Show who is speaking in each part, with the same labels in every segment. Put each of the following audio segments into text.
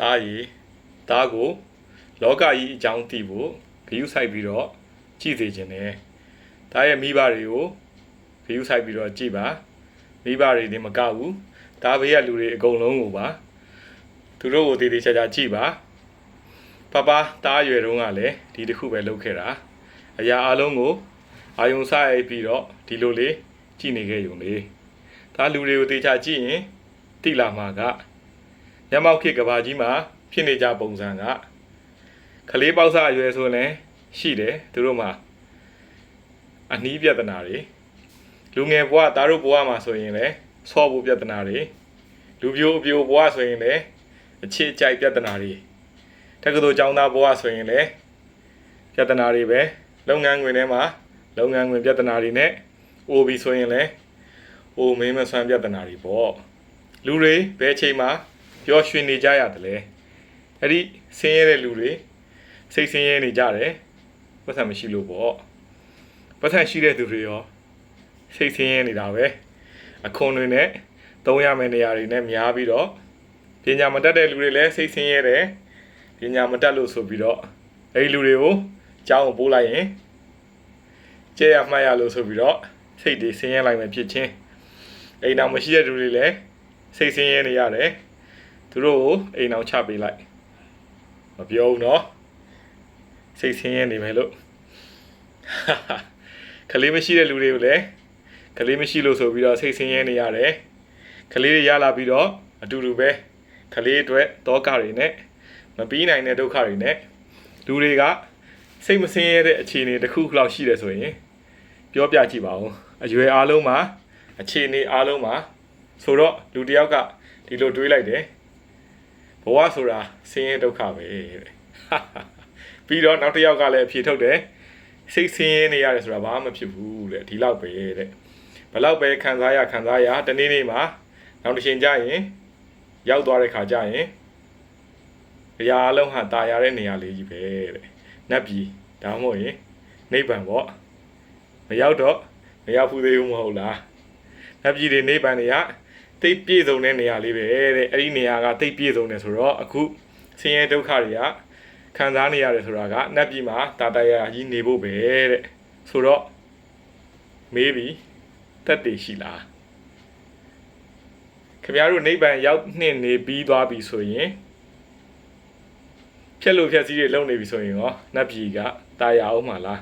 Speaker 1: တားရီတားကိုလောကကြီးအကြောင်းသိဖို့ဂရုစိုက်ပြီးတော့ကြည့်စေခြင်းနဲ့တားရဲ့မိဘတွေကိုဂရုစိုက်ပြီးတော့ကြည့်ပါမိဘတွေဒီမကဘူးတားဘေးကလူတွေအကုန်လုံးကိုပါသူတို့ကိုတည်တည်ချာချာကြည့်ပါပပတားရွယ်တုန်းကလည်းဒီတစ်ခုပဲလုပ်ခဲ့တာအရာအလုံးကိုအာယုံဆိုင်ပြီးတော့ဒီလိုလေးကြည့်နေခဲ့ရုံလေးဒါလူတွေကိုတေချာကြည့်ရင်တိလာမှာက ညမောက်ခေတ်ကဘာကြီးမှာဖြစ်နေကြပုံစံကခလေးပေါက်စအရွယ်ဆိုရင်လည်းရှိတယ်သူတို့မှာအနီးပြဿနာတွေလူငယ်ဘဝတားတို့ဘဝမှာဆိုရင်လည်းဆော့ဖို့ပြဿနာတွေလူပြိုအပြိုဘဝဆိုရင်လည်းအခြေအကြိုက်ပြဿနာတွေတက္ကသိုလ်ကျောင်းသားဘဝဆိုရင်လည်းပြဿနာတွေပဲလုပ်ငန်းခွင်ထဲမှာလုပ်ငန်းခွင်ပြဿနာတွေနဲ့ OB ဆိုရင်လည်းအိုမင်းမဆန်းပြဿနာတွေပေါ့လူတွေဘယ်အချိန်မှာ ပျော်ရွှင်နေကြရတယ်လေအဲ့ဒီဆင်းရဲတဲ့လူတွေစိတ်ဆင်းရဲနေကြတယ်ပတ်စံမရှိလို့ပေါ့ပတ်စံရှိတဲ့သူတွေရောစိတ်ဆင်းရဲနေတာပဲအခွန်တွေနဲ့သုံးရမယ့်နေရာတွေနဲ့များပြီးတော့ပညာမတတ်တဲ့လူတွေလည်းစိတ်ဆင်းရဲတယ်ပညာမတတ်လို့ဆိုပြီးတော့အဲ့ဒီလူတွေကိုကြောင်းကိုပို့လိုက်ရင်ကြဲရမှတ်ရလို့ဆိုပြီးတော့စိတ်တွေဆင်းရဲလိုက်မှဖြစ်ချင်းအိမ်တော်မရှိတဲ့လူတွေလည်းစိတ်ဆင်းရဲနေရတယ် သူတို့ကိုအိမ်အောင်ချပေးလိုက်မပြောဘူးเนาะစိတ်ဆင်းရဲနေမယ်လို့ ကလေးမရှိတဲ့လူတွေကိုလည်းကလေးမရှိလို့ဆိုပြီးတော့စိတ်ဆင်းရဲနေရတယ်ကလေးတွေရလာပြီးတော့အတူတူပဲကလေးအတွက်တောကတွေနဲ့မပြီးနိုင်တဲ့ဒုက္ခတွေနဲ့လူတွေကစိတ်မဆင်းရဲတဲ့အခြေအနေတစ်ခုလောက်ရှိတယ်ဆိုရင်ပြောပြကြည့်ပါဦးအရွယ်အားလုံးမှာအခြေအနေအားလုံးမှာဆိုတော့လူတစ်ယောက်ကဒီလိုတွေးလိုက်တယ် ဘဝဆိုတာဆင်းရဲဒုက္ခပဲတဲ့ပြီးတော့နောက်တစ်ယောက်ကလည်းအဖြေထုတ်တယ်စိတ်ဆင်းရဲနေရတယ်ဆိုတာဘာမှမဖြစ်ဘူးတဲ့ဒီလောက်ပဲတဲ့ဘယ်လောက်ပဲခံစားရခံစားရတနေ့နေ့မှာနောက်တစ်ချိန်ကျရင်ရောက်သွားတဲ့ခါကျရင်အရာအလုံးဟာตายရတဲ့နေရာလေးကြီးပဲတဲ့နတ်ပြည်ဒါမှမဟုတ်ရင်နိဗ္ဗာန်ပေါ့မရောက်တော့မရောက်ဘူးသေးဘူးမဟုတ်လားနတ်ပြည်တွေနိဗ္ဗာန်တွေက တိတ်ပြည့်စုံတဲ့နေရာလေးပဲတဲ့အဲ့ဒီနေရာကတိတ်ပြည့်စုံတယ်ဆိုတော့အခုဆင်းရဲဒုက္ခတွေကခံစားနေရတယ်ဆိုတာကနတ်ပြည်မှာတာတရာကြီးနေဖို့ပဲတဲ့ဆိုတော့မေးပြီတက်တည်ရှိလားခင်ဗျားတို့နိဗ္ဗာန်ရောက်နှင့်နေပြီးသွားပြီဆိုရင်ဖြက်လို့ဖြက်စည်းတွေလုံနေပြီဆိုရင်ရောနတ်ပြည်ကတာယာအောင်မှာလား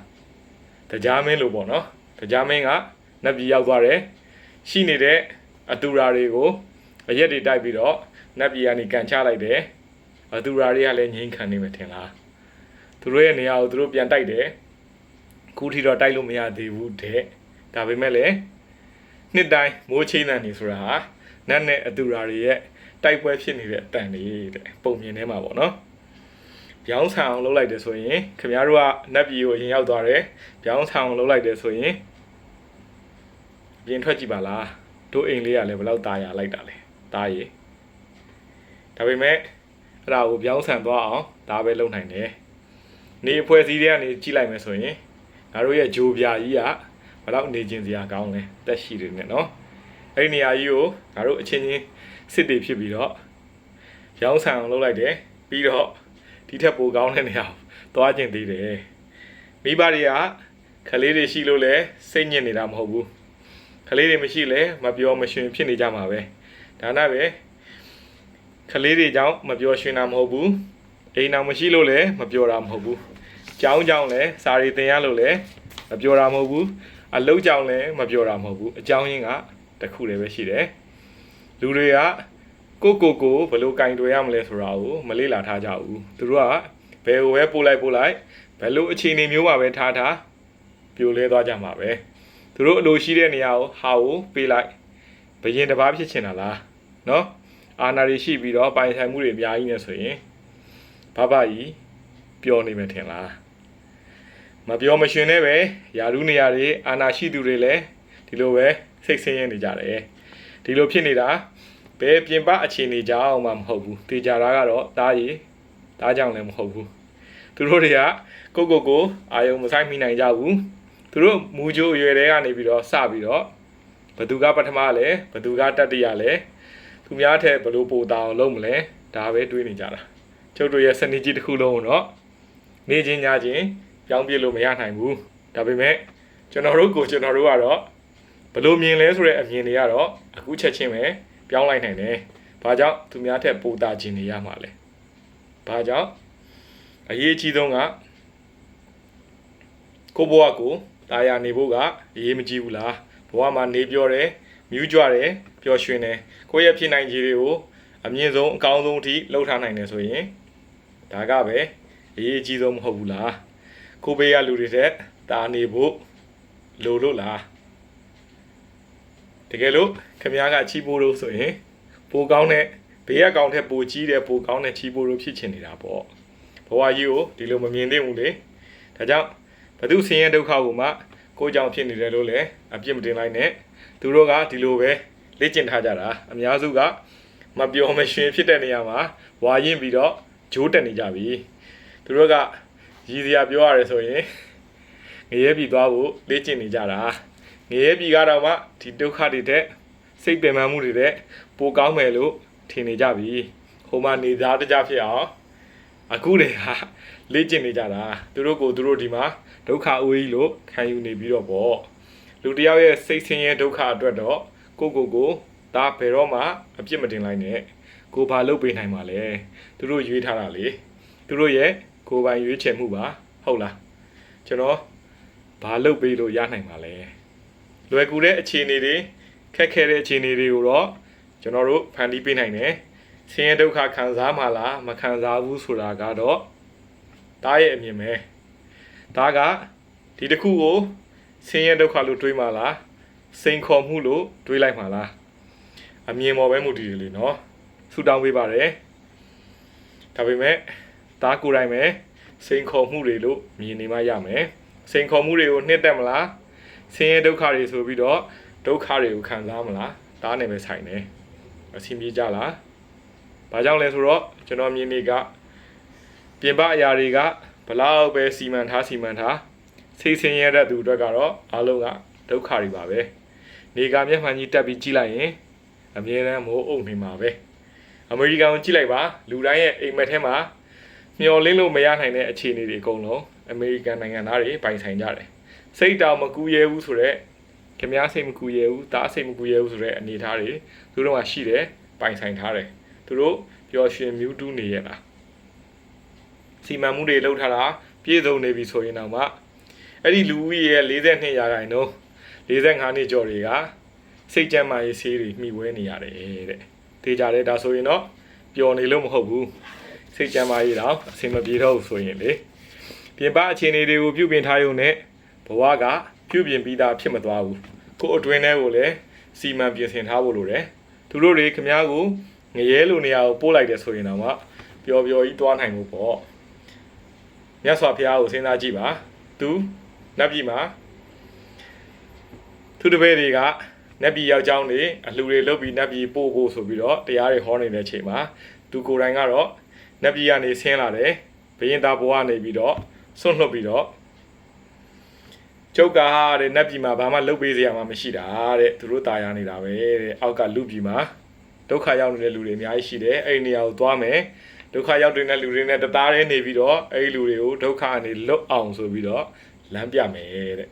Speaker 1: တရားမင်းလို့ပေါ့နော်တရားမင်းကနတ်ပြည်ရောက်သွားတယ်ရှိနေတဲ့ အတူရာတွေကိုအရက်တွေတိုက်ပြီးတော့နတ်ပြည်ကနေကန်ချလိုက်တယ်အတူရာတွေကလည်းငြိမ်းခံနေမယ်ထင်လားသူတို့ရဲ့နေရာကိုသူတို့ပြန်တိုက်တယ်ခုထိတော့တိုက်လို့မရသေးဘူးတဲ့ဒါပေမဲ့လည်းနှစ်တိုင်းမိုးချင်းတန်နေဆိုတာဟာနတ်နဲ့အတူရာတွေရဲ့တိုက်ပွဲဖြစ်နေတဲ့အတန်လေးတဲ့ပုံမြင်ထဲမှာပေါ့နော်ပြောင်းဆန်အောင်လုပ်လိုက်တယ်ဆိုရင်ခင်ဗျားတို့ကနတ်ပြည်ကိုရင်ရောက်သွားတယ်ပြောင်းဆန်အောင်လုပ်လိုက်တယ်ဆိုရင်ပြင်ထွက်ကြည့်ပါလား တို့အိမ်လေးကလည်းဘယ်လောက်ตายရလိုက်တာလဲตายရေဒါပေမဲ့အဲ့ဒါကိုပြောင်းဆန်သွားအောင်ဒါပဲလုပ်နိုင်တယ်နေအဖွဲ့အစည်းတွေကနေကြည့်လိုက်မယ်ဆိုရင်ငါတို့ရဲ့ဂျိုပြာကြီးကဘယ်လောက်နေကျင်စရာကောင်းလဲတက်ရှိတယ်နဲ့နော်အဲ့ဒီနေရာကြီးကိုငါတို့အချင်းချင်းစစ်တွေဖြစ်ပြီးတော့ပြောင်းဆန်အောင်လုပ်လိုက်တယ်ပြီးတော့ဒီထက်ပိုကောင်းတဲ့နေရာကိုသွားကျင်သေးတယ်မိဘတွေကခလေးတွေရှိလို့လဲစိတ်ညစ်နေတာမဟုတ်ဘူး ကလေးတွေမရှိလဲမပြောမရွှင်ဖြစ်နေကြမှာပဲဒါနပဲကလေးတွေကြောင့်မပြောရွှင်တာမဟုတ်ဘူးအိမ်အောင်မရှိလို့လဲမပြောတာမဟုတ်ဘူးကြောင်းကြောင်းလဲစာရီတင်ရလို့လဲမပြောတာမဟုတ်ဘူးအလုံးကြောင်းလဲမပြောတာမဟုတ်ဘူးအကြောင်းရင်းကတစ်ခုတည်းပဲရှိတယ်လူတွေကကိုကိုကိုဘယ်လိုကင်တွယ်ရမလဲဆိုတာကိုမလေ့လာထားကြဘူးသူတို့ကဘယ်ကိုပဲပို့လိုက်ပို့လိုက်ဘယ်လိုအခြေအနေမျိုးမှာပဲထားထားပြိုလဲသွားကြမှာပဲ သူတို့အလိုရှိတဲ့နေရာကိုဟာကိုပေးလိုက်ဘယင်တစ်ပါးဖြစ်ချင်တာလားနော်အာနာရီရှိပြီးတော့ပိုင်ဆိုင်မှုတွေအများကြီးနေဆိုရင်ဘဘကြီးပျော်နေမယ်ထင်လားမပြောမရှင်နဲ့ပဲယာရုနေရာတွေအာနာရှိသူတွေလည်းဒီလိုပဲစိတ်ဆင်းရဲနေကြတယ်ဒီလိုဖြစ်နေတာဘယ်ပြင်ပအခြေအနေကြောင့်မှမဟုတ်ဘူးတေချာတာကတော့တားရီတားကြောင့်လည်းမဟုတ်ဘူးသူတို့တွေကကိုကိုကိုအာယုံမဆိုင်မိနိုင်ကြဘူး သူတို့မူကြိုးအရွယ်တွေကနေပြီးတော့စပြီးတော့ဘသူကပထမလဲဘသူကတတိယလဲသူများထက်ဘလို့ပိုတာအောင်လုပ်မလဲဒါပဲတွေးနေကြတာကျုပ်တို့ရဲ့စနေကြီးတစ်ခုလုံးကိုတော့နေချင်းညချင်းပြောင်းပြလို့မရနိုင်ဘူးဒါပေမဲ့ကျွန်တော်တို့ကိုကျွန်တော်တို့ကတော့ဘလို့မြင်လဲဆိုတဲ့အမြင်တွေကတော့အခုချက်ချင်းပဲပြောင်းလိုက်နိုင်တယ်ဘာကြောင့်သူများထက်ပိုတာခြင်းနေရမှာလဲဘာကြောင့်အရေးကြီးဆုံးကကိုဘဝကို တာယာနေဖို့ကအရေးမကြီးဘူးလားဘဝမှာနေပြောတယ်မြူးကြွတယ်ပျော်ရွှင်တယ်ကိုယ့်ရဲ့ဖြစ်နိုင်ခြေတွေကိုအမြင့်ဆုံးအကောင်းဆုံးအထိလှုပ်ထားနိုင်တယ်ဆိုရင်ဒါကပဲအရေးကြီးဆုံးမဟုတ်ဘူးလားကိုဘေးကလူတွေတဲ့တာနေဖို့လိုလို့လားတကယ်လို့ခမ ्या ကချီးပိုးလို့ဆိုရင်ပိုကောင်းတဲ့ဘေးကကောင်ထက်ပိုကြီးတဲ့ပိုကောင်းတဲ့ချီးပိုးလို့ဖြစ်ချင်နေတာပေါ့ဘဝကြီးကိုဒီလိုမမြင်သင့်ဘူးလေဒါကြောင့် ဘသူဆင်းရဲဒုက္ခကိုမှကိုကြောင့်ဖြစ်နေတယ်လို့လည်းအပြစ်မတင်လိုက်နဲ့သူတို့ကဒီလိုပဲလေ့ကျင့်ထားကြတာအများစုကမပြောမရှင်ဖြစ်တဲ့နေရာမှာဝါရင်ပြီးတော့ဂျိုးတက်နေကြပြီသူတို့ကရည်စရာပြောရတယ်ဆိုရင်ငရဲပြီးသွားဖို့လေ့ကျင့်နေကြတာငရဲပြီးကတော့မှဒီဒုက္ခတွေတဲ့စိတ်ပင်ပန်းမှုတွေတဲ့ပိုကောင်းမယ်လို့ထင်နေကြပြီဟိုမှာနေသားတကြဖြစ်အောင် အခုတည်းဟာလေ့ကျင့်နေကြတာသူတို့ကိုသူတို့ဒီမှာဒုက္ခအဝေးကြီးလို့ခံယူနေပြီးတော့ပေါ့လူတစ်ယောက်ရဲ့စိတ်ဆင်းရဲဒုက္ခအတွက်တော့ကိုကိုကိုဒါဘယ်တော့မှအပြစ်မတင်လိုက်နဲ့ကိုဘာလုပ်ပေးနိုင်မှာလဲသူတို့ရွေးထားတာလေသူတို့ရဲ့ကိုယ်ပိုင်ရွေးချယ်မှုပါဟုတ်လားကျွန်တော်ဘာလုပ်ပေးလို့ရနိုင်မှာလဲလွယ်ကူတဲ့အခြေအနေတွေခက်ခဲတဲ့အခြေအနေတွေကိုတော့ကျွန်တော်တို့ဖန်တီးပေးနိုင်တယ် ဆင်းရဲဒုက္ခခံစားမှလားမခံစားဘူးဆိုတာကတော့ဒါရဲ့အမြင်ပဲဒါကဒီတစ်ခုကိုဆင်းရဲဒုက္ခလို့တွေးမှလားစိန်ခေါ်မှုလို့တွေးလိုက်မှလားအမြင်ပေါ်ပဲမူတည်တယ်လေနော်ဆူတောင်းပေးပါတယ်ဒါပေမဲ့ဒါကိုယ်တိုင်ပဲစိန်ခေါ်မှုတွေလို့မြင်နေမှရမယ်စိန်ခေါ်မှုတွေကိုနှစ်သက်မလားဆင်းရဲဒုက္ခတွေဆိုပြီးတော့ဒုက္ခတွေကိုခံစားမလားဒါနဲ့ပဲဆိုင်တယ်အဆင်ပြေကြလား ဘာကြောင့်လဲဆိုတော့ကျွန်တော်မြင်နေကပြင်ပအရာတွေကဘလောက်ပဲစီမံထားစီမံထားစိတ်ဆင်းရဲတဲ့သူအတွက်ကတော့အားလုံးကဒုက္ခတွေပါပဲနေကမျက်မှန်ကြီးတက်ပြီးကြည့်လိုက်ရင်အမြဲတမ်းမိုးအုပ်နေမှာပဲအမေရိကန်ကိုကြည့်လိုက်ပါလူတိုင်းရဲ့အိမ်မက်ထဲမှာမျော်လင့်လို့မရနိုင်တဲ့အခြေအနေတွေအကုန်လုံးအမေရိကန်နိုင်ငံသားတွေပိုင်ဆိုင်ကြတယ်စိတ်တောင်မကူရဲဘူးဆိုတော့ခင်ဗျားစိတ်မကူရဲဘူးတားစိတ်မကူရဲဘူးဆိုတဲ့အနေအထားတွေသူတို့ကရှိတယ်ပိုင်ဆိုင်ထားတယ် သူတို့ပျော်ရွှင်မြူးတူးနေရတာစီမံမှုတွေလုပ်ထားတာပြည့်စုံနေပြီဆိုရင်တော့မှအဲ့ဒီလူဦးရေရဲ့42ရာခိုင်နှုန်း45နှစ်ကျော်တွေကစိတ်ကြမ်းမာရေးဆေးတွေမှီဝဲနေရတယ်တဲ့တေးကြတယ်ဒါဆိုရင်တော့ပျော်နေလို့မဟုတ်ဘူးစိတ်ကြမ်းမာရေးတော့အဆင်မပြေတော့ဘူးဆိုရင်လေပြင်ပအခြေအနေတွေကိုပြုပြင်ထားရုံနဲ့ဘဝကပြုပြင်ပြီးသားဖြစ်မသွားဘူးကိုယ်အတွင်းထဲကိုလည်းစီမံပြင်ဆင်ထားဖို့လိုတယ်သူတို့တွေခမားကို ငရဲလိုနေရာကိုပို့လိုက်တယ်ဆိုရင်တော့မှပျော်ပျော်ကြီးသွားနိုင်ဖို့ပေါ့မြတ်စွာဘုရားကိုစဉ်းစားကြည့်ပါသူနတ်ပြည်မှာသူတပည့်တွေကနတ်ပြည်ယောက်ျောင်းတွေအလှူတွေလုပ်ပြီးနတ်ပြည်ပို့ဖို့ဆိုပြီးတော့တရားတွေဟောနေတဲ့အချိန်မှာသူကိုယ်တိုင်ကတော့နတ်ပြည်ကနေဆင်းလာတယ်ဘယင်သားဘဝနေပြီးတော့ဆွန့်လွတ်ပြီးတော့ကျုပ်ကတဲ့နတ်ပြည်မှာဘာမှလုပ်ပေးစရာမှမရှိတာတဲ့သူတို့ตายရနေတာပဲတဲ့အောက်ကလူပြည်မှာ ဒုက္ခရောက်နေတဲ့လူတွေအများကြီးရှိတယ်အဲ့ဒီနေရာကိုသွားမယ်ဒုက္ခရောက်နေတဲ့လူတွေနဲ့တသားတည်းနေပြီးတော့အဲ့ဒီလူတွေကိုဒုက္ခအနေလွတ်အောင်ဆိုပြီးတော့လမ်းပြမယ်တဲ့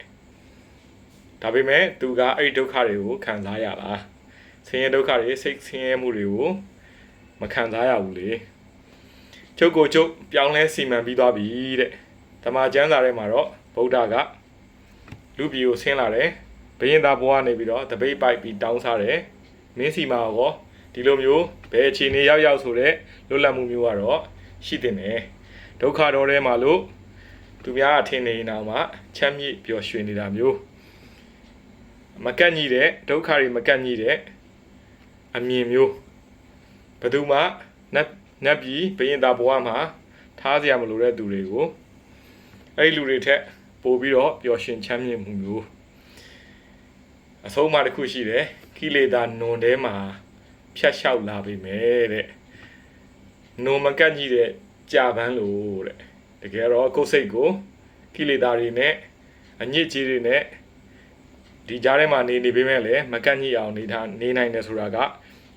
Speaker 1: ဒါပေမဲ့သူကအဲ့ဒီဒုက္ခတွေကိုခံစားရလားဆင်းရဲဒုက္ခတွေစိတ်ဆင်းရဲမှုတွေကိုမခံစားရဘူးလေကျုပ်ကိုကျုပ်ပြောင်းလဲစီမံပြီးသွားပြီတဲ့ဓမ္မကျမ်းစာထဲမှာတော့ဗုဒ္ဓကလူပြည်ကိုဆင်းလာတယ်ဘယင်သားဘဝနေပြီးတော့တပိတ်ပိုက်ပြီးတောင်းစားတယ်မင်းစီမာရော ဒီလိုမျိုးဘယ်အခြေအနေရောက်ရောက်ဆိုတဲ့လွတ်လပ်မှုမျိုးကတော့ရှိတင်တယ်ဒုက္ခတော်ထဲမှာလို့သူများအထင်နေနေတာမှချမ်းမြေ့ပျော်ရွှင်နေတာမျိုးမကန့်ညီတဲ့ဒုက္ခတွေမကန့်ညီတဲ့အမြင်မျိုးဘယ်သူမှနတ်နတ်ပြည်ဘယင်သားဘဝမှာထားစရာမလိုတဲ့သူတွေကိုအဲ့ဒီလူတွေထက်ပို့ပြီးတော့ပျော်ရွှင်ချမ်းမြေ့မှုမျိုးအဆုံးအမတစ်ခုရှိတယ်ကိလေသာနွန်ထဲမှာ ဖြတ်လျှောက်လာပြီမယ်တဲ့နုံမကတ်ကြီးတဲ့ကြာပန်းလို့တဲ့တကယ်တော့ကိုယ်စိတ်ကိုကိလေသာတွေနဲ့အညစ်အကြေးတွေနဲ့ဒီကြားထဲမှာနေနေပေမဲ့လည်းမကတ်ညိအောင်နေထားနေနိုင်တယ်ဆိုတာက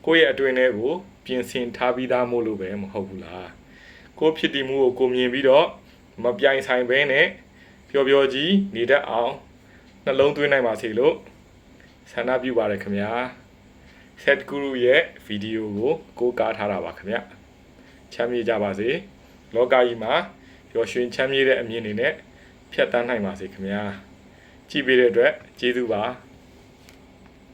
Speaker 1: ကိုယ့်ရဲ့အတွင်းထဲကိုပြင်ဆင်ထားပြီးသားမို့လို့ပဲမဟုတ်ဘူးလားကိုဖြစ်တည်မှုကိုကိုမြင်ပြီးတော့မပြိုင်ဆိုင်ဘဲနဲ့ပျော်ပျော်ကြီးနေတတ်အောင်နှလုံးသွင်းနိုင်ပါစေလို့ဆန္ဒပြုပါတယ်ခင်ဗျာ ဆက်ဂူရုရဲ့ဗီဒီယိုကိုကိုးကားထားတာပါခင်ဗျချမ်းမြေ့ကြပါစေလောကကြီးမှာပျော်ရွှင်ချမ်းမြေ့တဲ့အမြင်တွေနဲ့ဖြတ်တန်းနိုင်ပါစေခင်ဗျာကြည့်ပေးတဲ့အတွက်ကျေးဇူးပါ